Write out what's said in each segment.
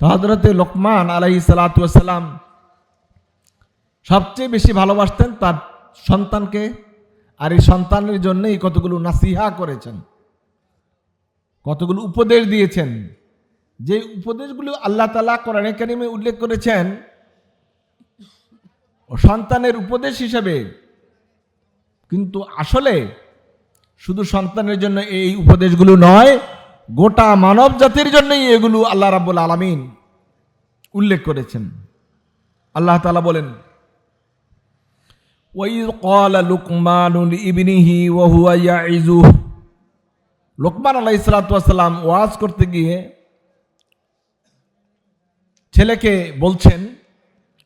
তো হজরতে লোকমান আলাই সালাতাম সবচেয়ে বেশি ভালোবাসতেন তার সন্তানকে আর এই সন্তানের জন্যই কতগুলো নাসিহা করেছেন, কতগুলো উপদেশ দিয়েছেন। যে উপদেশগুলো আল্লাহ তালা কোরআনে কারিমে উল্লেখ করেছেন সন্তানের উপদেশ হিসেবে কিন্তু আসলে শুধু সন্তানের জন্য এই উপদেশগুলো নয় গোটা মানব জাতির জন্যই এগুলো আল্লাহ রাব্বুল আলামিন উল্লেখ করেছেন। আল্লাহ তালা বলেন ক্বালা লুকমান লিইবনিহি ওয়া হুয়া ইয়াইজুহ লোকমান আলাইহিস সালাতু ওয়াজ করতে গিয়ে ছেলেকে বলছেন,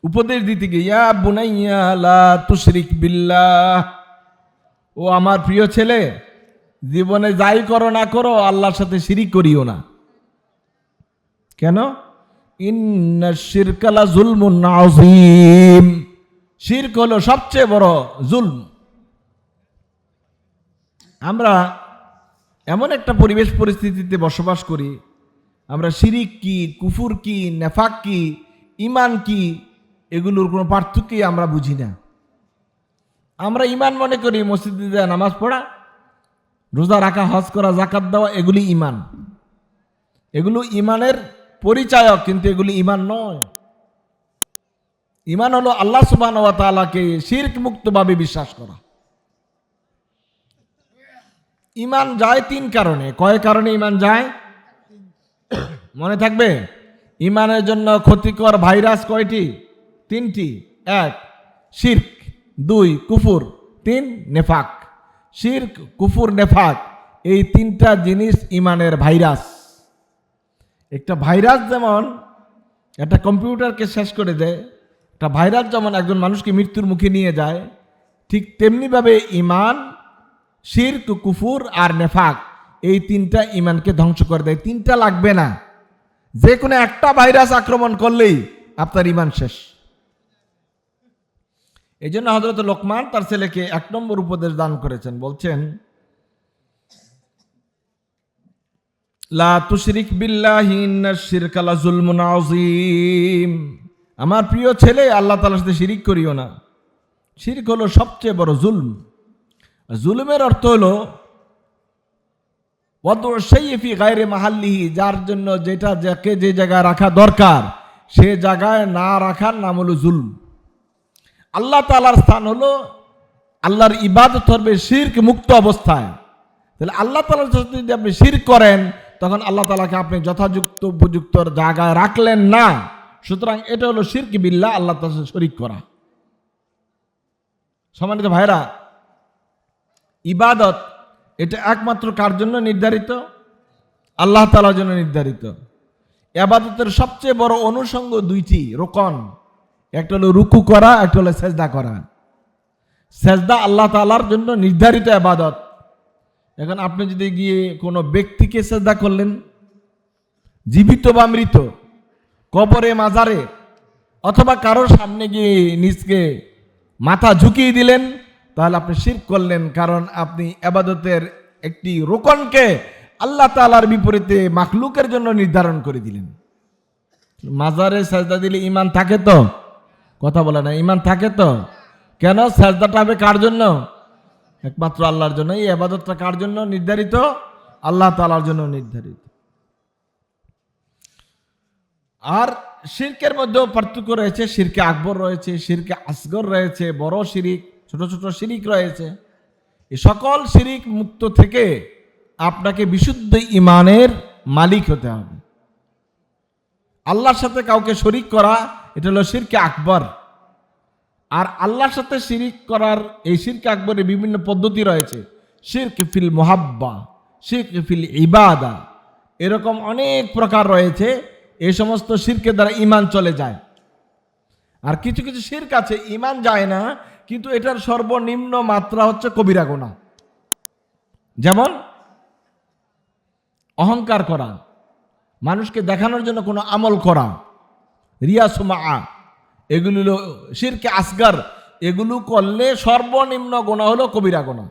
উপদেশ দিতে গিয়ে, ইয়া বুনাইয়া লা তুশরিক বিল্লাহ, ও আমার প্রিয় ছেলে জীবনে যাই করো না করো, আল্লাহর সাথে শিরিক করিও না। কেন? শিরকালা জুলমুন আযীম। শিরক হলো সবচেয়ে বড় জুলম। আমরা এমন একটা পরিবেশ পরিস্থিতিতে বসবাস করি, আমরা শিরিক কি, কুফুর কি, নেফাক কি ইমান কি, এগুলোর কোনো পার্থক্যই আমরা বুঝি না। আমরা ইমান মনে করি, মসজিদে নামাজ পড়া রোজা রাখা, হজ করা জাকাত দেওয়া, এগুলি ইমান এগুলো ইমানের পরিচায়ক, কিন্তু এগুলি ইমান নয়। ইমান হলো আল্লাহ সুবান ওয়া তাআলাকে শিরক মুক্তভাবে বিশ্বাস করা। ইমান যায় তিন কারণে। কয় কারণে ইমান যায়? মনে থাকবে? ইমানের জন্য ক্ষতিকর ভাইরাস কয়টি? তিনটি। এক, শির্ক। দুই, কুফুর। তিন, নেফাক। শির্ক, কুফুর, নেফাক, এই তিনটা জিনিস ইমানের ভাইরাস। একটা ভাইরাস যেমন একটা কম্পিউটারকে শেষ করে দেয়, একটা ভাইরাস যেমন একজন মানুষকে মৃত্যুর মুখে নিয়ে যায়, ঠিক তেমনিভাবে ইমান, শির্ক, কুফুর আর নেফাক, এই তিনটা ইমানকে ধ্বংস করে দেয়। তিনটা লাগবে না। যে কোনো একটা ভাইরাস আক্রমণ করলেই আপনার ইমান শেষ। এই জন্য হজরত লোকমান তার ছেলেকে এক নম্বর উপদেশ দান করেছেন, বলছেন আযীম। আমার প্রিয় ছেলে, আল্লাহ তাআলার সাথে শিরিক করিও না। শিরিক হলো সবচেয়ে বড় জুলম। জুলুমের অর্থ হলো সেই গায়রে মাহাল্লিহি, যার জন্য যেটা যাকে যে জায়গায় রাখা দরকার, সে জায়গায় না রাখার নাম হলো জুলম। আল্লাহ তালার স্থান হলো আল্লাহর ইবাদত হবে শির্ক মুক্ত অবস্থায়। তাহলে আল্লাহ তালার যদি আপনি শির করেন, তখন আল্লাহ তালাকে আপনি যথাযুক্ত উপযুক্ত জায়গায় রাখলেন না। সুতরাং এটা হলো শির্ক বিল্লাহ, আল্লাহ সাথে শরিক করা। সম্মানিত ভাইরা ইবাদত এটা একমাত্র কার জন্য নির্ধারিত? আল্লাহ তালার জন্য নির্ধারিত। আবাদতের সবচেয়ে বড় অনুষঙ্গ দুইটি, রোকন। একটা হলো রুকু করা, একটা হলো সেজদা করা। সেজদা আল্লাহ তালার জন্য নির্ধারিত আবাদত। এখন আপনি যদি গিয়ে কোনো ব্যক্তিকে সেজদা করলেন, জীবিত বা মৃত, কবরে, মাজারে, অথবা কারোর সামনে গিয়ে নিজকে মাথা ঝুঁকিয়ে দিলেন, তাহলে আপনি শির করলেন, কারণ আপনি আবাদতের একটি রোকনকে আল্লাহ তালার বিপরীতে মাখলুকের জন্য নির্ধারণ করে দিলেন। মাজারে সাজদা দিলে ইমান থাকে তো? কথা বলে না ইমান থাকে তো। কেন? সাজদাটা হবে কার জন্য? একমাত্র আল্লাহর জন্য। এই আবাদতটা কার জন্য? নির্ধারিত? আল্লাহ তালার জন্য নির্ধারিত। আর শিরকের মধ্যেও পার্থক্য রয়েছে। শিরকে আকবর রয়েছে, শিরকে আসগর রয়েছে, বড় শিরিক, ছোট ছোট শিরিক রয়েছে। এই সকল শিরিক মুক্ত থেকে আপনাকে বিশুদ্ধ ইমানের মালিক হতে হবে। আল্লাহর সাথে কাউকে শরিক করা এটা হলো শিরকে আকবর। আর আল্লাহর সাথে শিরিক করার এই শিরকে আকবরের বিভিন্ন পদ্ধতি রয়েছে। শিরক ফিল মোহাব্বা, শিরক ফিল ইবাদা। এরকম অনেক প্রকার রয়েছে, এই সমস্ত শিরকের দ্বারা ইমান চলে যায়। আর কিছু কিছু শির্ক আছে ইমান যায় না, কিন্তু এটার সর্বনিম্ন মাত্রা হচ্ছে কবিরা গোনা যেমন, অহংকার করা, মানুষকে দেখানোর জন্য কোনো আমল করা। রিয়া সুমা এগুলো হলো শিরকে আসগার। এগুলো করলে সর্বনিম্ন গোনা হলো কবিরা গোনা।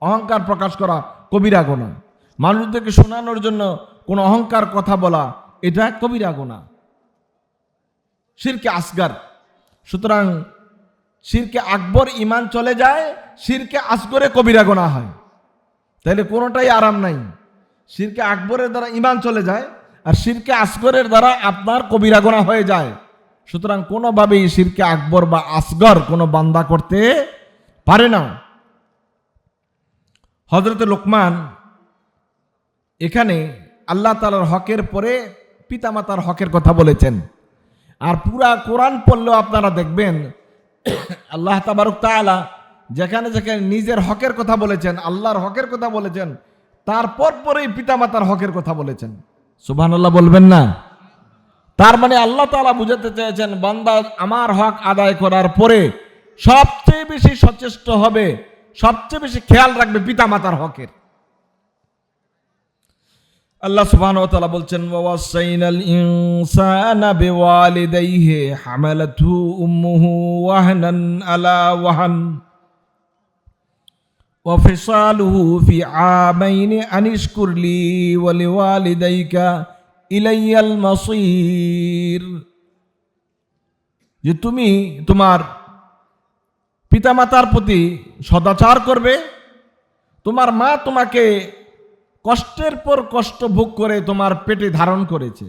অহংকার প্রকাশ করা কবিরা গোনা। মানুষদেরকে শোনানোর জন্য কোনো অহংকার কথা বলা, এটা কবিরা গোনা। শিরকে আসগার। সুতরাং শিরকে আকবর ইমান চলে যায়, শিরকে আসগরে কবিরা গোনা হয়। তাইলে কোনোটাই আরাম নাই। শিরকে আকবরের দ্বারা ইমান চলে যায় আর শিরকে আসগরের দ্বারা আপনার কবিরা গোনা হয়ে যায়। সুতরাং কোনোভাবেই শিরকে আকবর বা আসগর কোনো বান্দা করতে পারে না। হজরত লোকমান এখানে আল্লাহ তালার হকের পরে পিতামাতার হকের কথা বলেছেন। আর পুরা কোরআন পড়লেও আপনারা দেখবেন, আল্লাহ তাবারুক তাআলা যেখানে যেখানে নিজের হকের কথা বলেছেন, আল্লাহর হকের কথা বলেছেন, তারপর পরেই পিতামাতার হকের কথা বলেছেন। সুবহানাল্লাহ বলবেন না? তার মানে আল্লাহ তাআলা বুঝাতে চেয়েছেন, বান্দা আমার হক আদায় করার পরে সবচেয়ে বেশি সচেষ্ট হবে, সবচেয়ে বেশি খেয়াল রাখবে পিতামাতার হকের। আল্লাহ তাআলা বলছেন ওয়াসাইনাল ইনসানা আলা ওয়াহান। وفصاله في عامين أن اشكر لي ولوالديك إلي المصير যে তুমি তোমার পিতামাতার প্রতি সদাচার করবে তোমার মা তোমাকে কষ্টের পর কষ্ট ভোগ করে তোমার পেটে ধারণ করেছে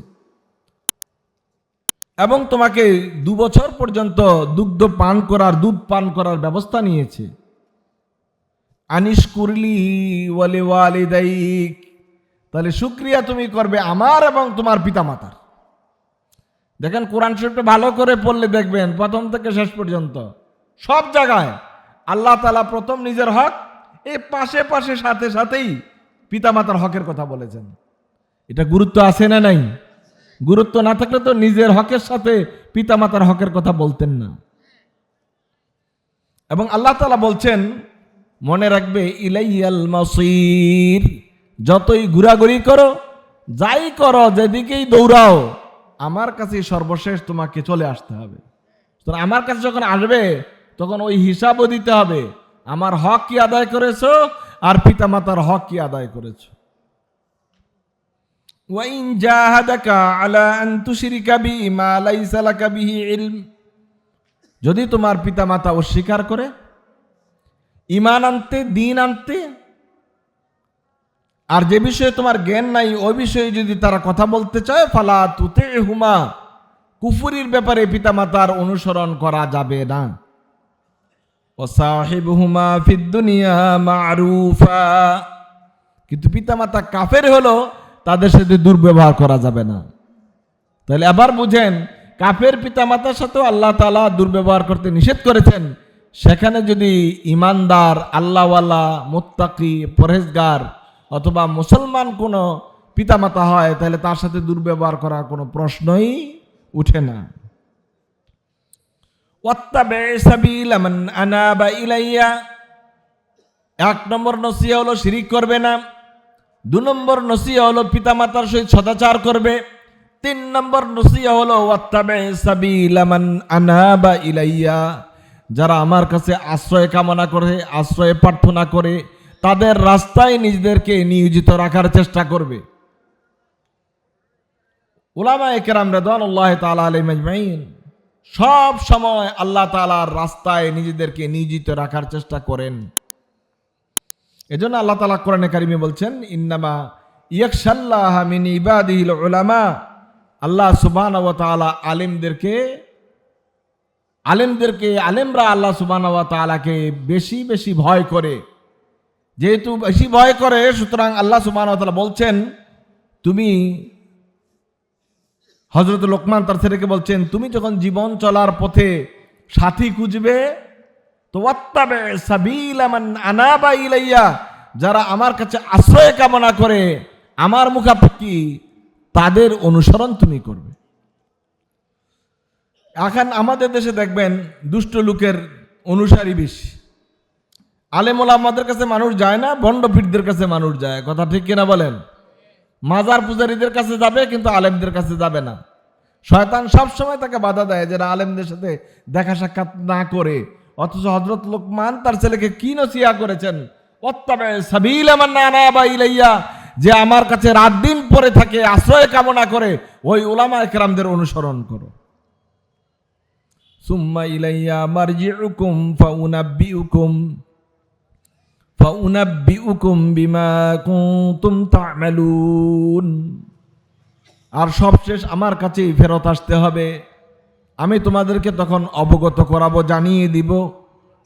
এবং তোমাকে দু বছর পর্যন্ত দুগ্ধ পান করার দুধ পান করার ব্যবস্থা নিয়েছে আনিস কুরলি ওয়ালে ওয়ালিদাইক। তাহলে শুক্রিয়া তুমি করবে আমার এবং তোমার পিতামাতার। দেখেন কোরআন শরীফটা ভালো করে পড়লে দেখবেন, প্রথম থেকে শেষ পর্যন্ত। সব জায়গায় আল্লাহ তালা প্রথম নিজের হক এই পাশে পাশে সাথে সাথেই পিতামাতার হকের কথা বলেছেন। এটা গুরুত্ব আছে না নাই? গুরুত্ব না থাকলে তো নিজের হকের সাথে পিতামাতার হকের কথা বলতেন না। এবং আল্লাহ তালা বলছেন মনে রাখবে, ইলাইয়াল মাসির, যতই ঘোরাঘুরি করো, যাই করো, যেদিকেই দৌড়াও, আমার কাছে সর্বশেষ তোমাকে চলে আসতে হবে। তো আমার কাছে যখন আসবে, তখন ওই হিসাবও দিতে হবে, আমার হক কি আদায় করেছ, আর পিতামাতার হক কি আদায় করেছ? ওয়াইন আন তুশরিকা বি মা লাইসা লাকা বিহি ইলম। যদি তোমার পিতামাতা অস্বীকার করে ইমান আনতে, দিন আনতে। আর যে বিষয়ে তোমার জ্ঞান নাই, ওই বিষয়ে যদি তারা কথা বলতে চায়, ফালা তুতে হুমা কুফুরির ব্যাপারে পিতামাতার অনুসরণ করা যাবে না। ও সাহেব হুমা ফিদ্দুনিয়া মারুফা। কিন্তু পিতামাতা কাফের হলো, তাদের সাথে দুর্ব্যবহার করা যাবে না। তাহলে আবার বুঝেন, কাফের পিতামাতার সাথেও আল্লাহ তালা দুর্ব্যবহার করতে নিষেধ করেছেন। সেখানে যদি ইমানদার, আল্লাহওয়ালা, মোত্তাকি, পরহেজগার অথবা মুসলমান কোনো পিতামাতা হয়, তাহলে তার সাথে দুর্ব্যবহার করার কোনো প্রশ্নই উঠে না। এক নম্বর নসিয়া হলো শিরিক করবে না। দু নম্বর নসিয়া হলো পিতামাতার সহিত সদাচার করবে। তিন নম্বর নসিয়া হলো ওয়াত্তাবে সাবিল আনাবা ইলাইয়া। যারা আমার কাছে আশ্রয় কামনা করে, আশ্রয় প্রার্থনা করে, তাদের রাস্তায় নিজেদেরকে নিয়োজিত রাখার চেষ্টা করবে। ওলামা রেদান আল্লাহ তালা আলী সব সময় আল্লাহ তালার রাস্তায় নিজেদেরকে নিয়োজিত রাখার চেষ্টা করেন। এজন্য আল্লাহ তালা কোরআনে কারিমে বলছেন, ইন্নামা ইয়াকশাল্লাহ মিন ইবাদিহিল উলামা। আল্লাহ তাআলা আলিমদেরকে আলেমদেরকে, আলেমরা আল্লাহ সুবহান ওয়া তাআলাকে বেশি বেশি ভয় করে। যেহেতু বেশি ভয় করে, সুতরাং আল্লাহ সুবহান ওয়া বলছেন, তুমি হজরত লোকমান তার ছেলেকে বলছেন, তুমি যখন জীবন চলার পথে সাথী খুঁজবে, তো আনাবা ইলাইয়া, যারা আমার কাছে আশ্রয় কামনা করে, আমার মুখাপেক্ষি তাদের অনুসরণ তুমি করবে। এখন আমাদের দেশে দেখবেন দুষ্ট লোকের অনুসারী বেশি। আলেমুল আমাদের কাছে মানুষ যায় না ভণ্ডপীঠদের কাছে মানুষ যায়। কথা ঠিক কিনা বলেন? মাজার পূজারীদের কাছে যাবে কিন্তু আলেমদের কাছে যাবে না। শয়তান সবসময় তাকে বাধা দেয় যারা আলেমদের সাথে দেখা সাক্ষাৎ না করে। অথচ হজরত লোকমান তার ছেলেকে কি নসিয়া করেছেন? যে আমার কাছে রাত দিন পরে থাকে, আশ্রয় কামনা করে ওই ওলামা একরামদের অনুসরণ করো। ইলাইয়া আর সবশেষ আমার কাছেই ফেরত আসতে হবে। আমি তোমাদেরকে তখন অবগত করাবো, জানিয়ে দিব,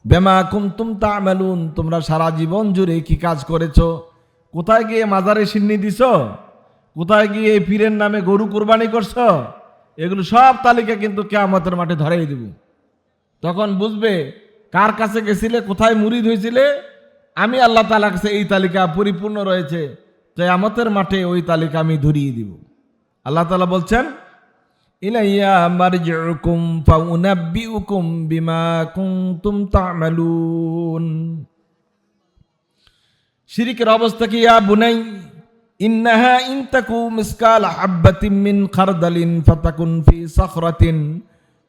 বেমা কুমতুম তা'মালুন, তোমরা সারা জীবন জুড়ে কি কাজ করেছ? কোথায় গিয়ে মাজারে সিন্নি দিছ? কোথায় গিয়ে পীরের নামে গরু কুরবানি করছ? এগুলো সব তালিকা কিন্তু কেয়ামতের মাঠে ধরেই দিব। তখন বুঝবে কার কাছে গেছিলে, কোথায় মুরিদ হয়েছিলে? আমি আল্লাহ তালার কাছে এই তালিকা পরিপূর্ণ রয়েছে। কেয়ামতের মাঠে ওই তালিকা আমি ধরিয়ে দিব। আল্লাহ তালা বলছেন, ইলাইয়া শিরিকের অবস্থা কি বুনাই? ইন্নাহা ইন তাকু মিসকাল হাব্বাতিন মিন খারদালিন ফাতাকুন ফি সাখরাতিন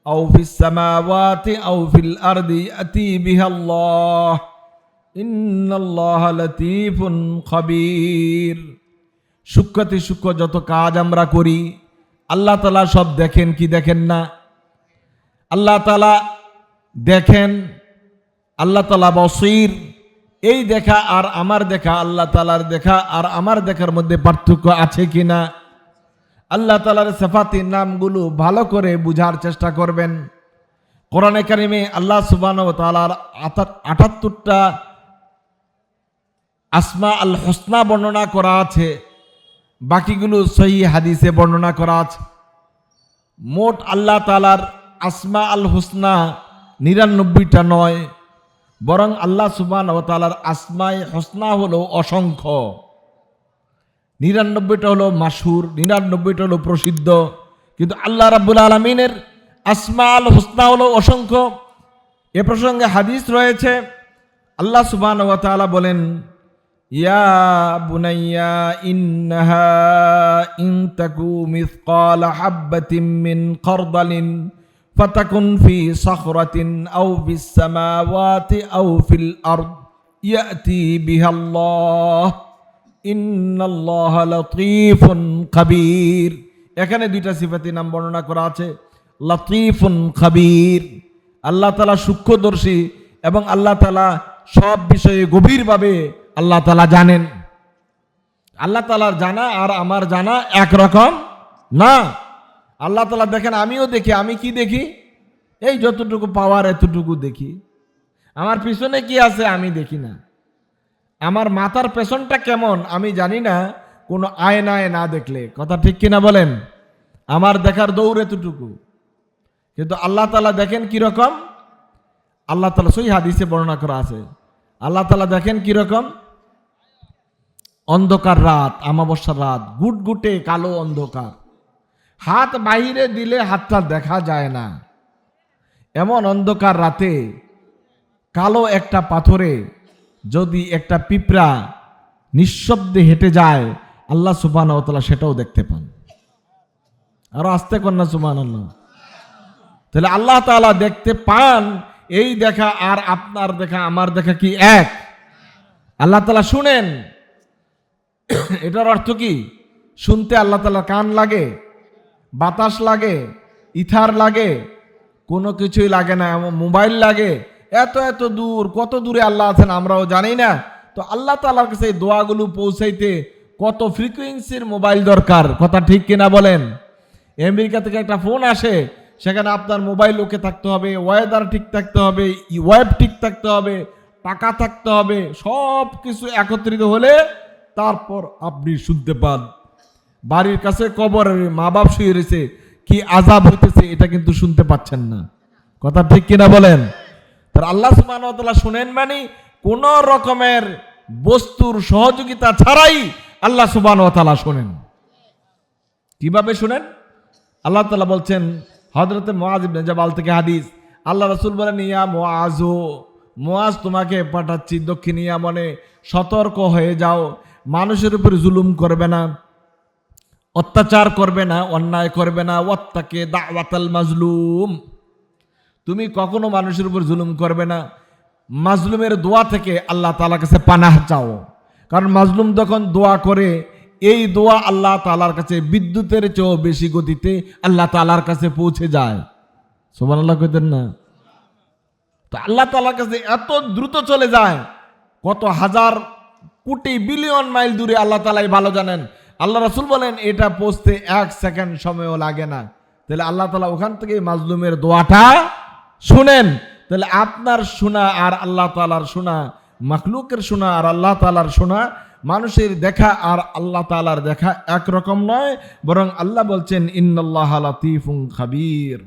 আও ফিস সামাওয়াতি আও ফিল আরদি আতি বিহা আল্লাহ ইন্নাল্লাহা লাতীফুন খাবীর। সূক্ষ্মতে সূক্ষ্ম যত কাজ আমরা করি, আল্লাহ তালা সব দেখেন কি দেখেন না? আল্লাহ তালা দেখেন, আল্লাহ তালা বসির এই দেখা আর আমার দেখা, আল্লাহ তালার দেখা আর আমার দেখার মধ্যে পার্থক্য আছে কি না আল্লাহ তালার সেফাতি নামগুলো ভালো করে বুঝার চেষ্টা করবেন। কোরআনে কারিমে আল্লাহ সুবান ও তালার আটাত্তরটা আসমা আল হোসনা বর্ণনা করা আছে। বাকিগুলো সহি হাদিসে বর্ণনা করা আছে। মোট আল্লাহ তালার আসমা আল হোসনা নিরানব্বইটা নয়। বরং আল্লাহ সুবান ও তালার আসমাই হোসনা হলো অসংখ্য। নিরানব্বইটা হলো মাসুর নিরানব্বইটা হলো প্রসিদ্ধ। কিন্তু আল্লাহ রাব্বুল আলমিনের আসমা আল হোসনা হলো অসংখ্য। এ প্রসঙ্গে হাদিস রয়েছে, আল্লাহ সুবান ও তালা বলেন, ইয়া বুনাইয়া ইন্নাহা ইন মিসকাল হাব্বাতিন মিন খারদালিন فتكن في صخرة أو في السماوات أو في الأرض يأتي بها الله إن الله لطيف خبير এখানে দুইটা সিফাতি নাম বর্ণনা করা আছে লতিফুন খাবির আল্লাহ তালা সূক্ষ্মদর্শী এবং আল্লাহ তালা সব বিষয়ে গভীরভাবে আল্লাহ তালা জানেন আল্লাহ তালার জানা আর আমার জানা একরকম না আল্লাহ তালা দেখেন, আমিও দেখি, আমি কি দেখি? এই যতটুকু পাওয়ার এতটুকু দেখি। আমার পিছনে কি আছে, আমি দেখি না। আমার মাথার পেছনটা কেমন, আমি জানি না। কোনো আয়নায় না দেখলে, কথা ঠিক কিনা বলেন? আমার দেখার দৌড় এতটুকু। কিন্তু আল্লাহ তালা দেখেন কীরকম আল্লাহ তালা সই হাদিসে বর্ণনা করা আছে। আল্লাহ তালা দেখেন কীরকম অন্ধকার রাত, আমাবস্যার রাত, গুটগুটে কালো অন্ধকার। হাত বাইরে দিলে হাতটা দেখা যায় না। এমন অন্ধকার রাতে কালো একটা পাথরে যদি একটা পিঁপড়া নিঃশব্দে হেঁটে যায়, আল্লাহ সুবান সেটাও দেখতে পান। আরও আসতে কন্যা আল্লাহ তাহলে আল্লাহ তাআলা দেখতে পান, এই দেখা আর আপনার দেখা, আমার দেখা কি এক? আল্লাহ তালা শুনেন। এটার অর্থ কি? শুনতে আল্লাহ তালা কান লাগে বাতাস লাগে, ইথার লাগে, কোনো কিছুই লাগে না, এমন মোবাইল লাগে। এত এত দূর, কত দূরে আল্লাহ আছেন আমরাও জানি না। তো আল্লাহ তালার কাছে এই দোয়াগুলো পৌঁছাইতে কত ফ্রিকুয়েন্সির মোবাইল দরকার, কথা ঠিক কিনা বলেন? আমেরিকা থেকে একটা ফোন আসে, সেখানে আপনার মোবাইল ওকে থাকতে হবে ওয়েদার ঠিক থাকতে হবে ওয়েব ঠিক থাকতে হবে, টাকা থাকতে হবে সব কিছু একত্রিত হলে তারপর আপনি শুনতে পান। বাড়ির কাছে কবরের মা বাপ শুয়ে রয়েছে, কি আজাব হইতেছে এটা কিন্তু শুনতে পাচ্ছেন না। কথা ঠিক কিনা বলেন? তার আল্লাহ সুবাহ শুনেন মানে কোন রকমের বস্তুর সহযোগিতা ছাড়াই আল্লাহ সুবাহ শোনেন। কীভাবে শুনেন? আল্লাহ তালা বলছেন হজরতে মোয়াজ ইবনে জাবাল থেকে হাদিস, আল্লাহ রসুল বলেন, ইয়া মোয়াজো মোয়াজ তোমাকে পাঠাচ্ছি দক্ষিণ ইয়ামনে সতর্ক হয়ে যাও, মানুষের উপর জুলুম করবে না। অত্যাচার করবে না, অন্যায় করবে না, ওয়াত্তাকে দাওয়াতাল মাজলুম। তুমি কখনো মানুষের উপর জুলুম করবে না। মাজলুমের দোয়া থেকে আল্লাহ তালার কাছে পানাহ চাও। কারণ মাজলুম যখন দোয়া করে, এই দোয়া আল্লাহ তালার কাছে বিদ্যুতের চেয়েও বেশি গতিতে আল্লাহ তালার কাছে পৌঁছে যায়। সোমান আল্লাহ কইতেন না? তো আল্লাহ তালার কাছে এত দ্রুত চলে যায়, কত হাজার কোটি বিলিয়ন মাইল দূরে আল্লাহ তালাই ভালো জানেন। আল্লাহ রাসুল বলেন, এটা পৌঁছতে এক সেকেন্ড সময়ও লাগে না। তাহলে আল্লাহ তালা ওখান থেকে মাজলুমের দোয়াটা শুনেন। তাহলে আপনার শোনা আর আল্লাহ তালার শোনা, মাখলুকের শোনা আর আল্লাহ তালার শোনা, মানুষের দেখা আর আল্লাহ তালার দেখা একরকম নয়, বরং আল্লাহ বলছেন ইন্নআল্লাহ লাতিফুন খাবির।